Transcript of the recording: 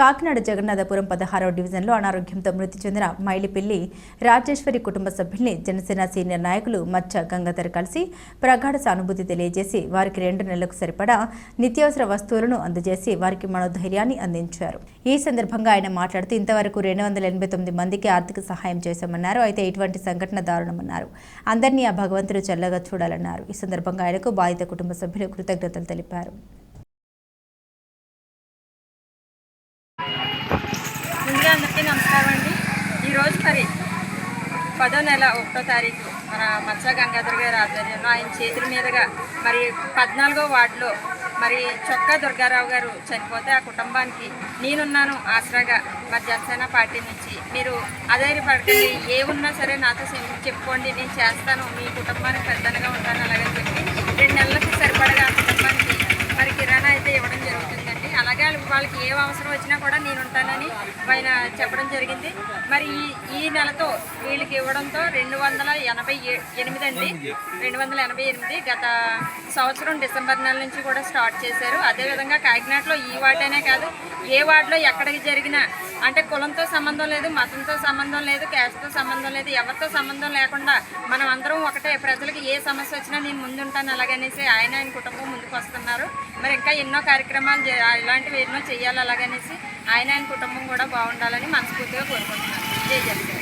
కాకినాడ జగన్నాథపురం పదహారవ డివిజన్లో అనారోగ్యంతో మృతి చెందిన మైలిపిల్లి రాజేశ్వరి కుటుంబ సభ్యుల్ని జనసేన సీనియర్ నాయకులు మచ్చ గంగాధర్ కలిసి ప్రగాఢ సానుభూతి తెలియజేసి వారికి రెండు నెలలకు సరిపడా నిత్యావసర వస్తువులను అందజేసి వారికి మనోధైర్యాన్ని అందించారు. ఈ సందర్భంగా ఆయన మాట్లాడుతూ ఇంతవరకు రెండు వందల ఎనభై తొమ్మిది మందికి ఆర్థిక సహాయం చేశామన్నారు. అయితే ఇటువంటి సంఘటన దారుణమన్నారు. అందరినీ ఆ భగవంతుడు చల్లగా చూడాలన్నారు. ఈ సందర్భంగా ఆయనకు బాధిత కుటుంబ సభ్యులు కృతజ్ఞతలు తెలిపారు ముందుగా అందరికీ నమస్కారం అండి ఈరోజు మరి పదో నెల ఒకటో తారీఖు మన మత్స గంగాధర్ గారి ఆధ్వర్యంలో ఆయన చేతుల మీదుగా మరి పద్నాలుగో వార్డులో మరి చొక్కా దుర్గారావు గారు చనిపోతే ఆ కుటుంబానికి నేనున్నాను ఆసరాగా మరి జనసేన పార్టీ నుంచి. మీరు అధైర్యపడకండి. ఏ ఉన్నా సరే నాతో చెప్పుకోండి. నేను చేస్తాను. మీ కుటుంబానికి పెద్దనగా ఉంటాను అలాగని చెప్పి రెండు నెలలకు సరిపడగా ఆ కుటుంబానికి మరి కిరాణా అయితే ఇవ్వడం జరుగుతుందండి. అలాగే వాళ్ళకి ఏ అవసరం వచ్చినా కూడా నేను ఉంటానని ఆయన చెప్పడం జరిగింది. మరి ఈ ఈ నెలతో వీళ్ళకి ఇవ్వడంతో రెండు వందల ఎనభై ఏ- ఎనిమిది అండి. రెండు వందల ఎనభై ఎనిమిది గత సంవత్సరం డిసెంబర్ నెల నుంచి కూడా స్టార్ట్ చేశారు. అదేవిధంగా కాకినాడలో ఈ వార్డనే కాదు ఏ వార్డులో ఎక్కడికి జరిగినా అంటే కులంతో సంబంధం లేదు మతంతో సంబంధం లేదు క్యాస్ట్తో సంబంధం లేదు ఎవరితో సంబంధం లేకుండా మనం అందరం ఒకటే ప్రజలకు ఏ సమస్య వచ్చినా నేను ముందుంటాను అలాగనేసి ఆయన ఆయన కుటుంబం ముందుకు వస్తున్నారు. మరి ఇంకా ఎన్నో కార్యక్రమాలు ఇలాంటివి ఎన్నో చేయాలి అలాగనేసి ఆయన ఆయన కుటుంబం కూడా బాగుండాలని మనస్ఫూర్తిగా కోరుకుంటున్నాను. ঠিক আছে